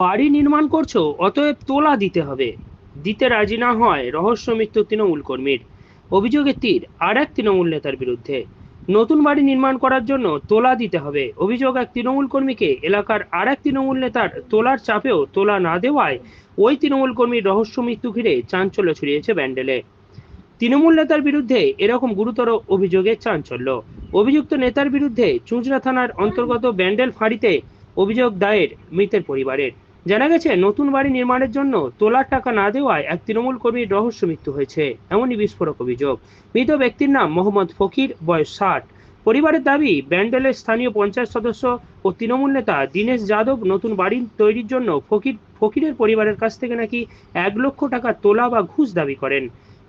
বাড়ি নির্মাণ করছ, অতএব তোলা দিতে হবে। দিতে রাজি না হয় রহস্য মৃত্যু তৃণমূল কর্মীর। অভিযোগের তীর আর এক তৃণমূল নেতার বিরুদ্ধে। নতুন বাড়ি নির্মাণ করার জন্য তোলা দিতে হবে। অভিযোগ এক তৃণমূল কর্মীকে এলাকার আর এক তৃণমূল নেতার তোলার চাপেও তোলা না দেওয়ায় ওই তৃণমূল কর্মীর রহস্য মৃত্যু ঘিরে চাঞ্চল্য ছড়িয়েছে ব্যান্ডেলে। তৃণমূল নেতার বিরুদ্ধে এরকম গুরুতর অভিযোগে চাঞ্চল্য। অভিযুক্ত নেতার বিরুদ্ধে চুঁচড়া থানার অন্তর্গত ব্যান্ডেল ফাঁড়িতে অভিযোগ দায়ের মৃতের পরিবারের। জানা গেছে, নতুন বাড়ি নির্মাণের জন্য তোলার টাকা না দেওয়ায় এক তৃণমূল কর্মীর রহস্য মৃত্যু হয়েছে। এমনই বিস্ফোরক অভিযোগ। মৃত ব্যক্তির নাম মোহাম্মদ ফকির, বয়স ষাট। পরিবারের দাবি, ব্যান্ডেলের স্থানীয় পঞ্চায়েত সদস্য ও তৃণমূল নেতা দীনেশ যাদব নতুন বাড়ি তৈরির জন্য ফকির, ফকিরের পরিবারের কাছ থেকে নাকি এক লক্ষ টাকা তোলা বা ঘুষ দাবি করেন।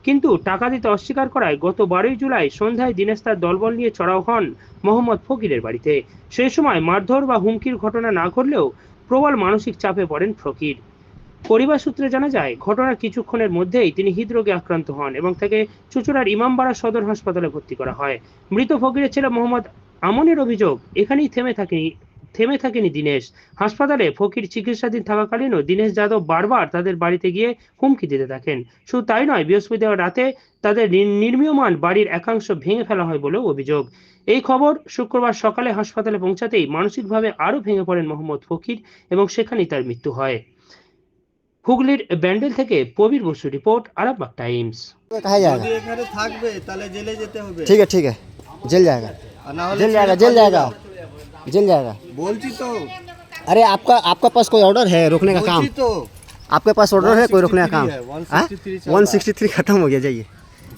কিন্তু টাকা দিতে অস্বীকার করায় গত বারোই জুলাই সন্ধ্যায় দীনেশ তার দলবল নিয়ে চড়াও হন মোহাম্মদ ফকিরের বাড়িতে। সেই সময় মারধর বা হুমকির ঘটনা না ঘটলেও প্রবল মানসিক চাপে পড়েন ফকির। পরিবার সূত্রে জানা যায়, ঘটনার কিছুক্ষণের মধ্যেই তিনি হৃদরোগে আক্রান্ত হন এবং তাকে চুচুড়ার ইমামবাড়া সদর হাসপাতালে ভর্তি করা হয়। মৃত ফকিরের ছেলে মোহাম্মদ আমনের অভিযোগ, এখানেই থেমে থাকেনি থেমে থাকেনি দীনেশ। হাসপাতালে ফকির চিকিৎসাধীন থাকাকালীনও দীনেশ যাদব বারবার তাদের বাড়িতে গিয়ে হুমকি দিতে থাকেন। শুধু তাই নয় বৃহস্পতিবার রাতে তাদের নির্মীয়মান বাড়ির একাংশ ভেঙে ফেলা হয় বলেও অভিযোগ। এই খবর শুক্রবার সকালে হাসপাতালে পৌঁছাতেই মানসিকভাবে আরও ভেঙে পড়েন মোহাম্মদ ফকির এবং সেখানেই তার মৃত্যু হয়। হুগলির ব্যান্ডেল থেকে প্রবীর বসু রিপোর্ট আরামবাগ টাইমস। থাকবে তাহলে জেলে যেতে হবে। ঠিক আছে ঠিক আছে। জেল জায়গা। জেল জায়গা জেল জায়গা। जल जाएगा পালিয়ে जल जाएगा যাও। বলছি তো अरे आपका आपका पास कोई ऑर्डर है रोकने का काम বলছি তো आपके पास ऑर्डर है कोई रोकने का 163 काम है, 163 चल वन रहा है। सिक्सटी थ्री खत्म हो गया जाइए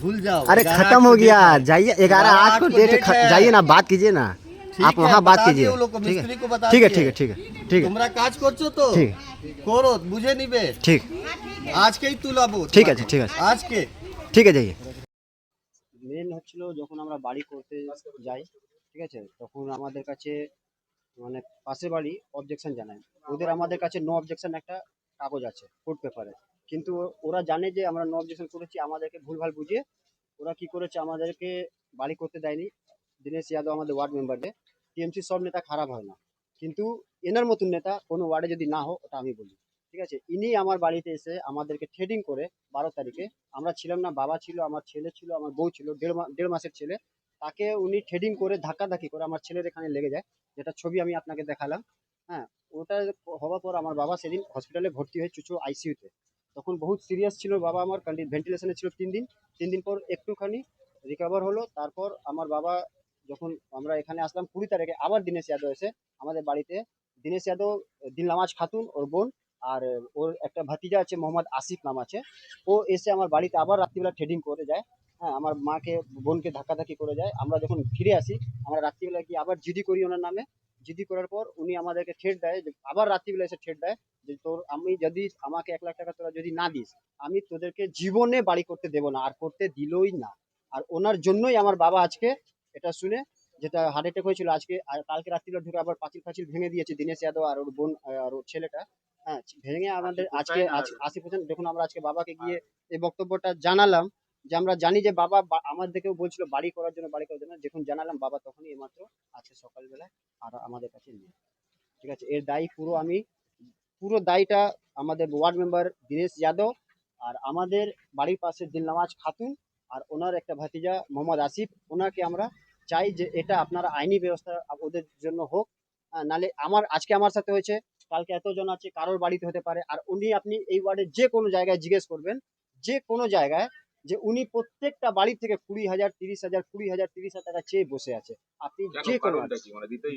ভুল যাও अरे 11 खत्म आठ हो को गया डेट है। जाइए ग्यारह आठ को को डेट डेट है। जाइए ना बात कीजिए ना ठीक आप है, वहाँ बात बता कीजिए दिए वो लोग को, ठीक मिस्त्री को है बता ठीक है दिए। ठीक है ठीक है ठीक है তোমরা কাজ করছো তো ঠিক। করো বুঝে নিবে ठीक আজকেই তুলাবো ঠিক তোমাকে। আছে, ঠিক আছে। আজকে ঠিক আছে যাইয়ে মেন হচ্ছিল যখন আমরা বাড়ি করতে যাই ঠিক আছে তখন আমাদের কাছে মানে পাশের বাড়ি অবজেকশন জানায়। ওদের আমাদের কাছে নো অবজেকশন একটা কাগজ আছে কোর্ট পেপারে কিন্তু ওরা জানে যে আমরা নো অবজেকশন করেছি, আমাদেরকে ভুলভাল বুঝিয়ে ওরা কি করেছে আমাদেরকে বাড়ি করতে দেয়নি। দীনেশ যাদব আমাদের ওয়ার্ড মেম্বারদের টিএমসি সব নেতা খারাপ হয় না। কিন্তু এনার মতন নেতা কোনো ওয়ার্ডে যদি না হোক ওটা আমি বলি। ঠিক আছে? ইনি আমার বাড়িতে এসে আমাদেরকে থ্রেডিং করে বারো তারিখে, আমরা ছিলাম না, বাবা ছিল, আমার ছেলে ছিল, আমার বউ ছিল, দেড় দেড় মাসের ছেলে তাকে উনি থ্রেডিং করে ধাক্কাধাক্কি করে আমার ছেলের এখানে লেগে যায়, যেটা ছবি আমি আপনাকে দেখালাম। হ্যাঁ ওটা হওয়ার পর আমার বাবা সেদিন হসপিটালে ভর্তি হয়ে চুচু আইসিইউতে তখন বহুত সিরিয়াস ছিল বাবা আমার ভেন্টিলেশনে ছিল তিন দিন। তিন দিন পর একটুখানি রিকভার হলো। তারপর আমার বাবা যখন আমরা এখানে আসলাম কুড়ি তারিখে, আবার দীনেশ যাদব এসে আমাদের বাড়িতে। দীনেশ যাদব দিনলামাজ খাতুন, ওর বোন, আর ওর একটা ভাতিজা আছে, মোহাম্মদ আসিফ নাম আছে। ও এসে আমার বাড়িতে আবার রাত্রিবেলা ট্রেডিং করে যায়। হ্যাঁ আমার মাকে বোনকে ধাক্কাধাক্কি করে যায়। আমরা যখন ফিরে আসি আমরা রাত্রিবেলা গিয়ে আবার জিডি করি ওনার নামে। জিডি করার পর উনি আমাদেরকে ঠেট দেয় যে আবার রাত্রিবেলা এসে ঠেট দেয় যে তোর আমি যদি আমাকে এক লাখ টাকা তোরা যদি না দিস আমি তোদেরকে জীবনে বাড়ি করতে দেবো না আর করতে দিলই না। আর ওনার জন্যই আমার বাবা আজকে এটা শুনে যেটা হার্ট অ্যাটাক হয়েছিল আজকে আর কালকে রাত্রিবেলা ঢুকে আবার পাঁচিল ফাঁচিল ভেঙে দিয়েছে দীনেশ যাদব আর ওর বোন আর ওর ছেলেটা। হ্যাঁ ভেঙে আমাদের আজকে আজ- আশি পার্সেন্ট দেখুন আমরা আজকে বাবাকে গিয়ে এই বক্তব্যটা জানালাম। যে আমরা জানি যে বাবা বা- আমাদেরকেও বলছিল বাড়ি করার জন্য বাড়ি করার জন্য। যখন জানালাম বাবা তখনই এইমাত্র আজকে সকালবেলায় আর আমাদের কাছে নেই। ঠিক আছে? এর দায়ী পুরো আমি পুরো দায়ীটা আমাদের ওয়ার্ড মেম্বার দীনেশ যাদব আর আমাদের বাড়ির পাশে দিলনামাজ খাতুন আর ওনার একটা ভাতিজা মোহাম্মদ আসিফ। ওনাকে আমরা চাই যে এটা আপনারা আইনি ব্যবস্থা ওদের জন্য হোক। আহ, নালে আমার আজকে আমার সাথে হয়েছে কালকে এতজন আছে কারোর বাড়িতে হতে পারে। আর উনি আপনি এই ওয়ার্ডে যে কোনো জায়গায় জিজ্ঞেস করবেন যে কোনো জায়গায় যে উনি প্রত্যেকটা বাড়ি থেকে কুড়ি হাজার তিরিশ হাজার কুড়ি হাজার তিরিশ হাজার টাকা চেয়ে বসে আছে। আপনি যে কোনো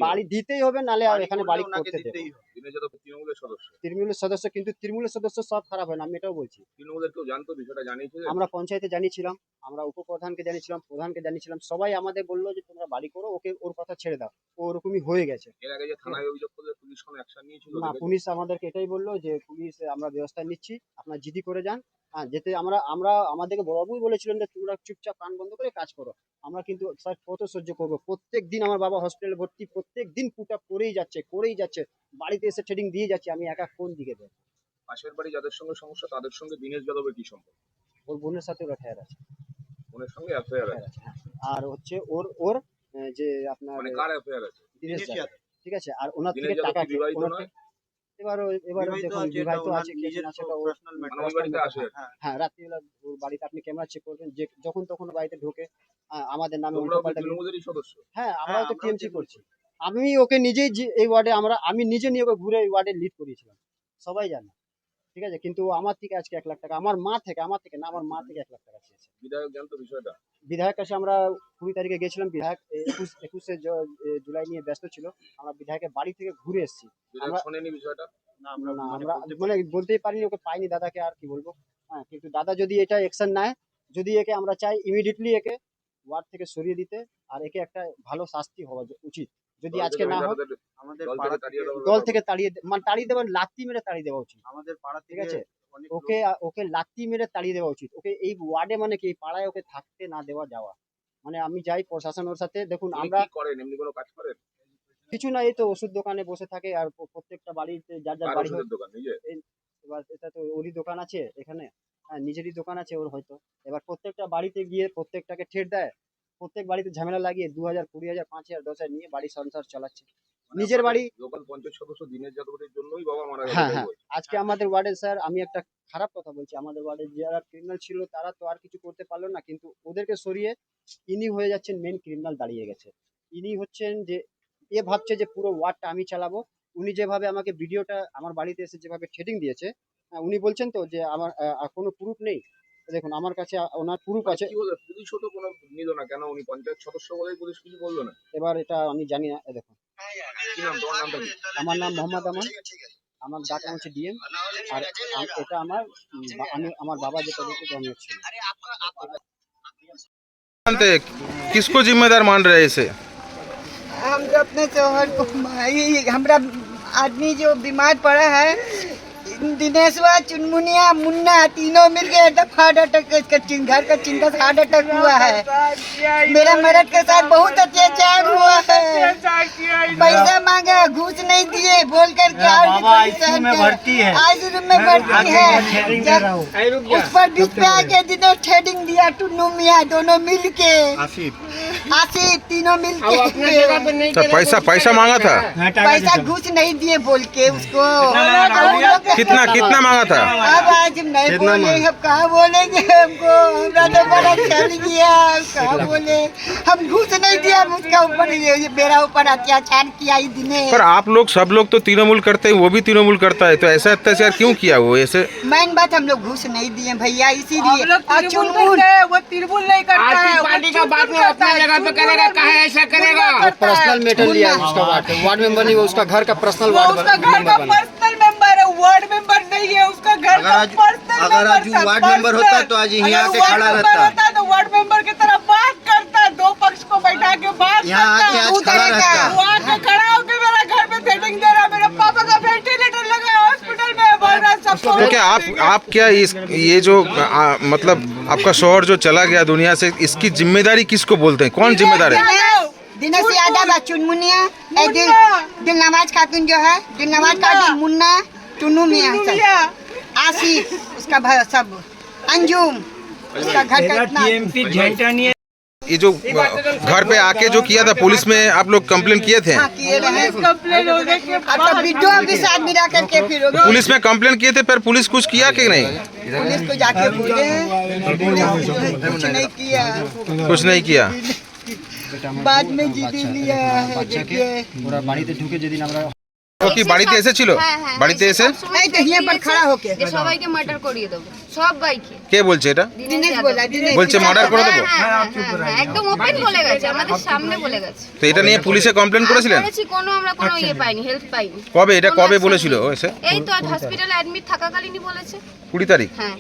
বাড়ি দিতেই হবে নালে আর এখানে বাড়ি করতে দেবে তৃণমূলের সদস্য। তৃণমূলের সদস্য কিন্তু তৃণমূলের সদস্য সব খারাপ হয় না আমি এটাও বলছি। তৃণমূলের কেউ জানতো বিষয়টা জানিয়েছে আমরা পঞ্চায়েতে জানিয়েছিলাম আমরা উপপ্রধানকে জানিয়েছিলাম প্রধানকে জানিয়েছিলাম সবাই আমাদের বলল যে তোমরা বাড়ি করো ওকে ওর কথা ছেড়ে দাও ও ওরকমই হয়ে গেছে। এর আগে যে থানায় অভিযোগ করলে পুলিশ কোনো অ্যাকশন নিয়েছিল না পুলিশ আমাদেরকে এটাই বলল যে পুলিশ আমরা ব্যবস্থা নিচ্ছি আপনারা জিডি করে যান হ্যাঁ যেতে আমরা আমরা আমাদেরকে বড়বাবুই বলেছিলেন যে তোমরা চুপচাপ কান বন্ধ করে কাজ করো। আমরা কিন্তু স্যার কত সহ্য করব? প্রত্যেক দিন আমার বাবা হসপিটালে ভর্তি প্রত্যেক দিন পুট করেই যাচ্ছে করেই যাচ্ছে বাড়িতে এসে ট্রেডিং দিয়ে যাচ্ছে আমি একা কোন দিকে দেবো পাশের বাড়ি যাদের সঙ্গে সমস্যা তাদের সঙ্গে দিনেশ যাদবের কি সম্পর্ক? ওর বোনের সাথে ওরা ঠেয়ার আছে। বোনের সঙ্গে অ্যাফেয়ার আছে? আছে হ্যাঁ। আর হচ্ছে ওর ওর যে আপনার মানে কার অ্যাফেয়ার আছে? দিনেশ যাদব, ঠিক আছে আর ওনার থেকে টাকা ওনার দেখুন বিবাহিত আছে কি না সেটা ওর মানে কি। হ্যাঁ। রাত্রিবেলা ওর বাড়িতে আপনি ক্যামেরা চেক করবেন যে যখন তখন বাড়িতে ঢোকে আমাদের নামে হ্যাঁ আমরাও তো টিএমসি করছি। আমি ওকে নিজেই যে- এই ওয়ার্ডে আমরা আমি নিজে নিয়ে ওকে ঘুরে এই ওয়ার্ডে লিড করিয়েছিলাম। সবাই জানে। ঠিক আছে? কিন্তু আমার থেকে আজকে এক লাখ টাকা আমার মা থেকে আমার থেকে না আমার মা থেকে এক লাখ টাকা চেয়েছে। বিধায়ক জানতো বিষয়টা? বিধায়ক কাছে আমরা কুড়ি তারিখে গেছিলাম বিধায়ক একুশ একুশে জুলাই নিয়ে ব্যস্ত ছিল। আমরা বিধায়কের বাড়ি থেকে ঘুরে এসেছি। আমরা- শোনেনি বিষয়টা? না আমরা মানে বলতেই পারিনি ওকে পাইনি দাদাকে আর কি বলব। হ্যাঁ কিন্তু দাদা যদি এটা অ্যাকশন নেয় যদি একে আমরা চাই ইমিডিয়েটলি একে ওয়ার্ড থেকে সরিয়ে দিতে আর একে একটা ভালো শাস্তি হওয়া উচিত। যদি আজকে না হয় আমাদের দল পাড়া থেকে তাড়িয়ে দল থেকে তাড়িয়ে মানে তাড়িয়ে দেওয়া লাত্তি মেরে তাড়িয়ে দেওয়া উচিত। আমাদের পাড়া ঠিক আছে? ওকে ওকে লাত্তি মেরে তাড়িয়ে দেওয়া উচিত। ওকে এই ওয়ার্ডে মানে কি পাড়ায় ওকে থাকতে না দেওয়া যাওয়া। মানে আমি যাই প্রশাসন ওর সাথে দেখুন আমরা কি করেন? এমনি কোনো কাজ করেন? কিছু না এই তো ওষুধ দোকানে বসে থাকে আর প্রত্যেকটা বাড়িতে যার যার বাড়ি দোকান? নিজে এবার এটা তো ওরই দোকান আছে এখানে। হ্যাঁ নিজেরই দোকান আছে ওর হয়তো। এবার প্রত্যেকটা বাড়িতে গিয়ে প্রত্যেকটাকে ঠেট দেয়। প্রত্যেক বাড়িতে ঝামেলা লাগিয়ে দু হাজার কুড়ি হাজার পাঁচ হাজার দশ হাজার নিয়ে বাড়ি সংসার চালাচ্ছে। নিজের বাড়ি লোকাল পঞ্চায়েত সদস্য দিনের যাদবের জন্যই বাবা মারা হ্যাঁ, হ্যাঁ। আজকে আমাদের ওয়ার্ডে স্যার আমি একটা খারাপ কথা বলছি আমাদের ওয়ার্ডে যারা ক্রিমিনাল ছিল তারা তো আর কিছু করতে পারল না কিন্তু ওদেরকে সরিয়ে ইনি হয়ে যাচ্ছেন মেন ক্রিমিনাল দাঁড়িয়ে গেছে। ইনি হচ্ছেন যে এ ভাবছে যে পুরো ওয়ার্ডটা আমি চালাবো। উনি যেভাবে আমাকে ভিডিওটা আমার বাড়িতে এসে যেভাবে ট্রেডিং দিয়েছে উনি বলছেন তো যে আমার কোনো প্রুফ নেই। দেখুন আমার কাছে আহ, ওনার প্রুফ আছে কি বলে পুলিশও তো কোনো নিল না কেন উনি পঞ্চায়েত সদস্য বলেই পুলিশ কিছু বললো না এবার এটা আমি জানি না এ দেখুন কি নাম তোমার নামটা কি আমার নাম মোহাম্মদ আমান আমার ডাক নাম হচ্ছে ডিএম আর আম- এটা আমার উম, বা- আমি আমার বাবা যেটা দিচ্ছে আমি হচ্ছে जानते हैं, किसको जिम्मेदार मान रहे हैं इसे हम तो अपने शोहर को ये हमारा आदमी जो बीमार पड़ा है दिनेशवा चुनमुनिया मुन्ना तीनों मिल गए एकदम हार्ट अटैक घर का चिंता से हार्ट अटैक हुआ है। मेरा मर्द के साथ बहुत अत्याचार हुआ है। पैसा मांगा घूस नहीं दिए बोल कर आईसीयू में भर्ती है। आईसीयू में भर्ती है। उस पर बीच पे आके दिनेश थ्रेडिंग दिया टुन्नू मियाँ दोनों मिल के आसिफ तीनों मिल के तो पैसा पैसा मांगा था? पैसा घूस नहीं दिए बोल के उसको। कितना कितना मांगा था? अब आज नहीं बोले हम कहाँ बोलेंगे हमको? हमरा तो बड़ा चल गया कहाँ बोले? हम घूस नहीं दिया उसका ऊपर ये मेरा ऊपर अत्याचार किया ही दिने। पर आप लोग सब लोग तो तृणमूल करते हैं वो भी तृणमूल करता है तो ऐसा अत्याचार क्यों किया वो ऐसे? मैन बात हम लोग घूस नहीं दिए भैया इसीलिए। वो तिरमुल नहीं करता है पार्टी का बात में अपना जगह पे करेगा कहे ऐसा करेगा? पर्सनल मैटर लिया उसका वार्ड वार्ड मेंबर नहीं वो उसका घर का पर्सनल वार्ड उसका घर का वार्ड मेंबर नहीं है उसका घर अगर आज- अगर आज वार्ड मेंबर होता तो आज यहीं आके खड़ा रहता। होता तो वार्ड मेंबर की तरह बात करता दो पक्ष को बैठा के बात यहाँ आके आज खड़ा रहता। वो आके खड़ा होके मेरा घर पे सेटिंग दे रहा मेरे पापा का वेंटिलेटर लगा है हॉस्पिटल में बोल रहा सबको तो क्या आप आप क्या इस ये जो आ, मतलब आपका शोहर जो चला गया दुनिया से इसकी ज़िम्मेदारी किसको बोलते हैं? कौन जिम्मेदार है? दिनेश यादव चुनमुनिया। दिल दिल नवाज़ खातून जो है दिल नवाज़ का दिल मुन्ना। टुन्नू मियाँ। आसिफ उसका भाई सब। अंजुम उसका घर का इतना ये जो घर पे आके जो किया था पुलिस में आप लोग कंप्लेन किए थे? हाँ किए के अब तो पुलिस में कंप्लेन किए थे पर पुलिस कुछ किया कि नहीं? पुलिस को जाके बोले कुछ नहीं किया। कुछ नहीं किया। बाद में जीती लिया है ও কি বাড়িতে এসেছিল? হ্যাঁ, হ্যাঁ, হ্যাঁ, বাড়িতে এসে? এই তো হিয়া পর খাড়া সবাইকে মার্ডার করিয়ে দেব। সব বাইকে কে বলছে এটা? দিনেশ বলা দিনেশ বলছে মার্ডার করে দেব। একদম ওপেন বলে গেছে আমাদের সামনে বলে গেছে। তো এটা নিয়ে পুলিশে কমপ্লেন করেছিলেন? কোনো আমরা কোনো ইয়ে পাইনি হেল্প পাইনি। কবে এটা কবে বলেছিল এসে? এই তো হসপিটালে অ্যাডমিট থাকাকালীনই বলেছে। 20 তারিখ? হ্যাঁ।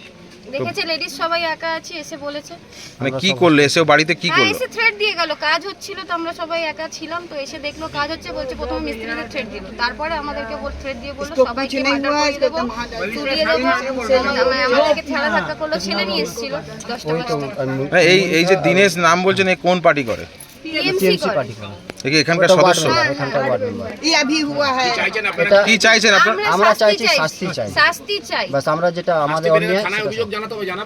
দেখেছে লেডিস সবাই একা আছি এসে বলেছে। মানে কি করলে? এসে বাড়িতে কি হ্যাঁ করল? এসে থ্রেড দিয়ে গেল কাজ হচ্ছিল তো আমরা সবাই একা ছিলাম তো এসে দেখল কাজ হচ্ছে বলছে প্রথমে মিস্ত্রিদের থ্রেড দিল তারপরে আমাদেরকে বল থ্রেড দিয়ে বলল সবাইকে মার্ডার করে দেবো তুলিয়ে দেবো। আমাদেরকে ঠেলা ধাক্কা করল ছেলে নিয়ে এসেছিল দশটা এই এই যে দিনেশ নাম বলছেন এই কোন পার্টি করে? টিএমসি করে। এ কি এখানকার ওটা ওয়ার্ড সদস্য মেম্বার এখানকার ওয়ার্ড মেম্বার ये अभी हुआ है এটা কি চাইছেন আপনার আমরা চাইছি চাই শাস্তি চাই। শাস্তি চাই বাস আমরা যেটা আমাদের অন্যায় সেটা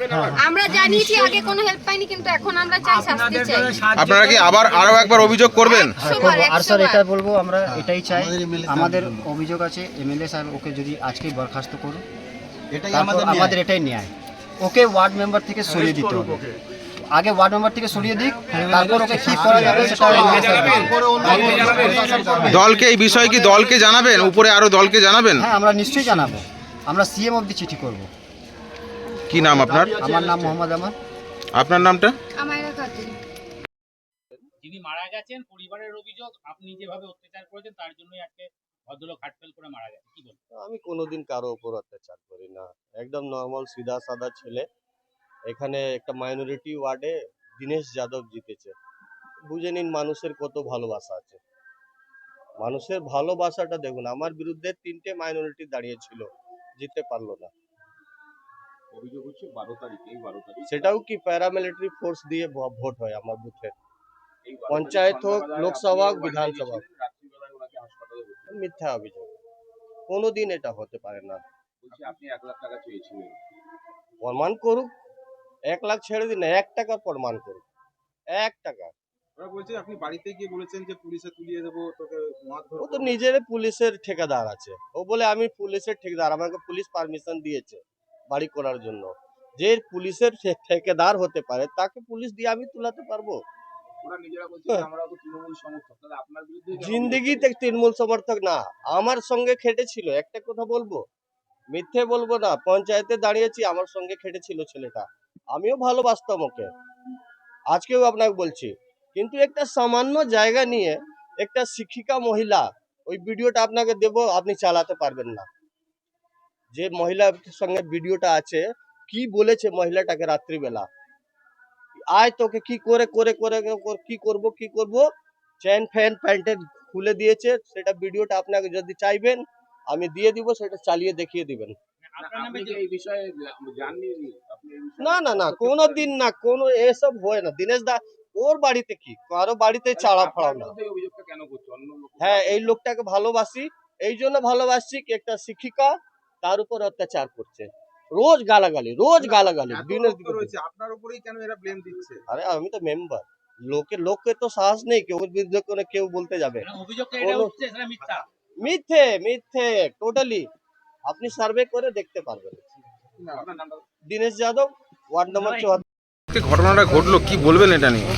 চাই। আমরা জানিয়েছি আগে কোনো হেল্প পাইনি কিন্তু এখন আমরা চাই শাস্তি চাই আপনারা কি আবার আরো একবার অভিযোগ করবেন হ্যাঁ, একশোবার, করবো। আর স্যার একশোবার। এটা বলবো আমরা এটাই চাই আমাদের অভিযোগ আছে এমএলএ সাহেব ওকে যদি আজকেই বরখাস্ত করুন এটাই তারপর আমাদের আমাদের ন্যায়। এটাই ন্যায় ওকে ওয়ার্ড মেম্বার থেকে সরিয়ে দিতে হবে আগে ওয়ার্ড মেম্বার থেকে সরিয়ে দিক তারপর ওকে কি করা যাবে সেটা দলকে এই বিষয়ে কি দলকে জানাবেন? উপরে আরও দলকে জানাবেন? হ্যাঁ আমরা নিশ্চয়ই জানাব। আমরা সিএম অবধি চিঠি করব। কি নাম আপনার? আমার নাম মোহাম্মদ আমার আপনার নামটা? আমায়রা খাতুন। যিনি মারা গেছেন পরিবারের অভিযোগ আপনি যেভাবে অত্যাচার করেছেন তার জন্যই আজকে ভদ্রলোক হার্টফেল করে মারা গেছে কি বলবেন? আমি কোনোদিন কারও উপর অত্যাচার করি না। একদম নর্মাল সিধা সাদা ছেলে। এখানে একটা মাইনরিটি ওয়ার্ডে দীনেশ যাদব জিতেছে। বুঝে নিন মানুষের কত ভালোবাসা আছে। মানুষের ভালোবাসাটা দেখুন আমার বিরুদ্ধে তিনটে মাইনরিটি দাঁড়িয়েছিল জিততে পারল না। অভিযোগ হচ্ছে বারো তারিখে এই বারো তারিখ। সেটাও কি প্যারামিলিটারি ফোর্স দিয়ে ভোট হয় আমার বুথে? পঞ্চায়েত হোক, লোকসভা হোক, বিধানসভা। মিথ্যা অভিযোগ। কোনোদিন এটা হতে পারে না। আপনি এক লাখ টাকা চেয়েছিলেন। প্রমাণ করুক এক লাখ ছেড়ে দিন এক টাকা প্রমাণ করুক এক টাকা। ওরা বলছে আপনি বাড়িতে গিয়ে বলেছেন যে পুলিশে তুলিয়ে দেবো তোকে ও তো নিজের পুলিশের ঠিকাদার আছে। ও বলে আমি পুলিশের ঠিকাদার আমাকে পুলিশ পারমিশন দিয়েছে বাড়ি করার জন্য। যে পুলিশের ঠিকাদার হতে পারে তাকে পুলিশ দিয়ে আমি তুলাতে পারব? হ্যাঁ। জিন্দগিতে তৃণমূল সমর্থক না আমার সঙ্গে খেটেছিল একটা কথা বলব? মিথ্যে বলব না পঞ্চায়েতে দাঁড়িয়েছি আমার সঙ্গে খেটেছিল ছেলেটা। আমিও ভালোবাসতাম ওকে। আজকেও আপনাকে বলছি। কিন্তু একটা সামান্য জায়গা নিয়ে একটা শিক্ষিকা মহিলা, ওই ভিডিওটা আপনাকে দেব, আপনি চালাতে পারবেন না। যে মহিলার সঙ্গে ভিডিওটা আছে, কি বলেছে মহিলাটাকে রাত্রিবেলা? আয় তোকে কি করে করে করে, কি করব কি করব? চ্যান ফ্যান প্যান্টের খুলে দিয়েছে, সেটা ভিডিওটা আপনাকে যদি চাইবেন, আমি দিয়ে দিব, সেটা চালিয়ে দেখিয়ে দিবেন। এই বিষয়ে বিষয়ে না না না কোনো দিন না কোনো এসব হয় না। দিনেশ দা ওর বাড়িতে কি? কারও বাড়িতে চাড়া ফাড়াও না। কেন হ্যাঁ এই লোকটাকে ভালোবাসি এই জন্য ভালোবাসছি কি একটা শিক্ষিকা তার উপর অত্যাচার করছে। রোজ গালাগালি রোজ গালাগালি দিনের আপনার উপরেই কেন এরা ব্লেম দিচ্ছে? আরে আমি তো মেম্বার লোকে লোকে তো সাহস নেই কেউ বিরুদ্ধে করে কেউ বলতে যাবে। কোনো- মিথ্যা। মিথ্যে মিথ্যে টোটালি আপনি সার্ভে করে দেখতে পারবেন। দিনেশ যাদব ওয়ার্ড নম্বর চুয়াত্তর। ঘটনাটা ঘটলো কি বলবেন এটা নিয়ে?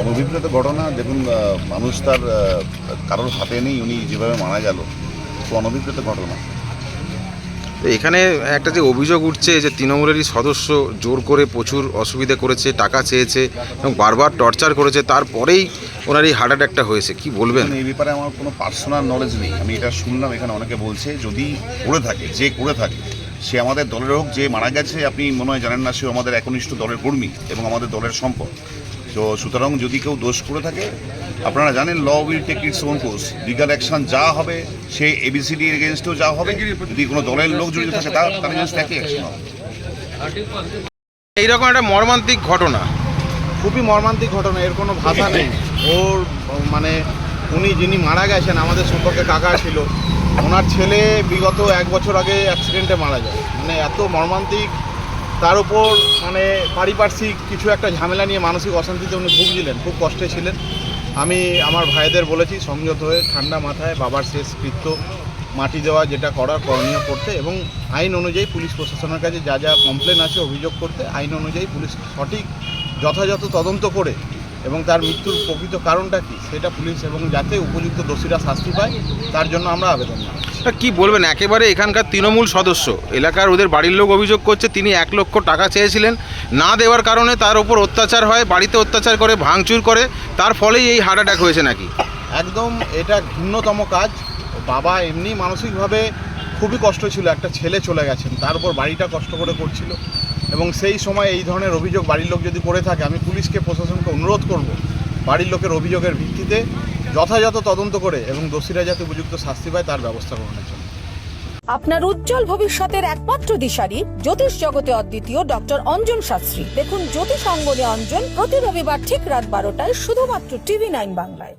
অনভিপ্রেত ঘটনা দেখুন মানুষ তার কারোর হাতে নেই উনি যেভাবে মারা গেল তো অনভিপ্রেত ঘটনা। তো এখানে একটা যে অভিযোগ উঠছে যে তৃণমূলেরই সদস্য জোর করে প্রচুর অসুবিধা করেছে টাকা চেয়েছে এবং বারবার টর্চার করেছে তারপরেই ওনার এই হার্ট অ্যাটাকটা হয়েছে কি বলবেন? এই ব্যাপারে আমার কোনো পার্সোনাল নলেজ নেই। আমি এটা শুনলাম এখানে অনেকে বলছে যদি করে থাকে যে করে থাকে সে আমাদের দলের হোক যে মারা গেছে আপনি মনে হয় জানেন না সে আমাদের একনিষ্ঠ দলের কর্মী এবং আমাদের দলের সম্পদ। তো সুতরাং যদি কেউ দোষ করে থাকে আপনারা জানেন law will take its own course legal action যা হবে সে এবিসিডি এগেনস্টেও যা হবে। যদি কোনো দলের লোক জড়িত থাকে তার তার এগেনস্ট একই অ্যাকশন হবে। এইরকম একটা মর্মান্তিক ঘটনা। খুবই মর্মান্তিক ঘটনা এর কোনো ভাষা নেই। ওর মানে উনি যিনি মারা গেছেন আমাদের সম্পর্কে কাকা ছিল ওনার ছেলে বিগত এক বছর আগে অ্যাক্সিডেন্টে মারা যায়। মানে এত মর্মান্তিক, তার উপর মানে পারিপার্শ্বিক কিছু একটা ঝামেলা নিয়ে মানসিক অশান্তিতে উনি ভুগছিলেন, খুব কষ্টে ছিলেন। আমি আমার ভাইদের বলেছি সংযত হয়ে ঠান্ডা মাথায় বাবার শেষ কৃত্য, মাটি দেওয়া যেটা করার করণীয় করতে এবং আইন অনুযায়ী পুলিশ প্রশাসনের কাছে যা যা কমপ্লেন আছে, অভিযোগ করতে, আইন অনুযায়ী পুলিশ সঠিক যথাযথ তদন্ত করে এবং তার মৃত্যুর প্রকৃত কারণটা কি? সেটা পুলিশ এবং যাতে উপযুক্ত দোষীরা শাস্তি পায় তার জন্য আমরা আবেদন জানাই কি বলবেন? একেবারে এখানকার তৃণমূল সদস্য এলাকার ওদের বাড়ির লোক অভিযোগ করছে তিনি এক লক্ষ টাকা চেয়েছিলেন। না দেওয়ার কারণে তার ওপর অত্যাচার হয় বাড়িতে অত্যাচার করে ভাঙচুর করে তার ফলেই এই হার্ট অ্যাটাক হয়েছে নাকি? একদম এটা ঘৃণ্যতম কাজ। বাবা এমনি মানসিকভাবে খুবই কষ্ট ছিল একটা ছেলে চলে গেছেন তার উপর বাড়িটা কষ্ট করে করছিল। এবং সেই সময় এই ধরনের অভিযোগ বাড়ির লোক যদি করে থাকে, আমি পুলিশকে, প্রশাসনকে অনুরোধ করব, বাড়ির লোকের অভিযোগের ভিত্তিতে যথাযথ তদন্ত করে এবং দোষীরা যাতে উপযুক্ত শাস্তি পায়, তার ব্যবস্থা গ্রহণের জন্য। আপনার উজ্জ্বল ভবিষ্যতের একমাত্র দিশারি জ্যোতিষ জগতে অদ্বিতীয় ডক্টর অঞ্জন শাস্ত্রী। দেখুন জ্যোতিষ অঙ্গনে অঞ্জন প্রতি রবিবার ঠিক রাত বারোটায় শুধুমাত্র টিভি নাইন বাংলায়।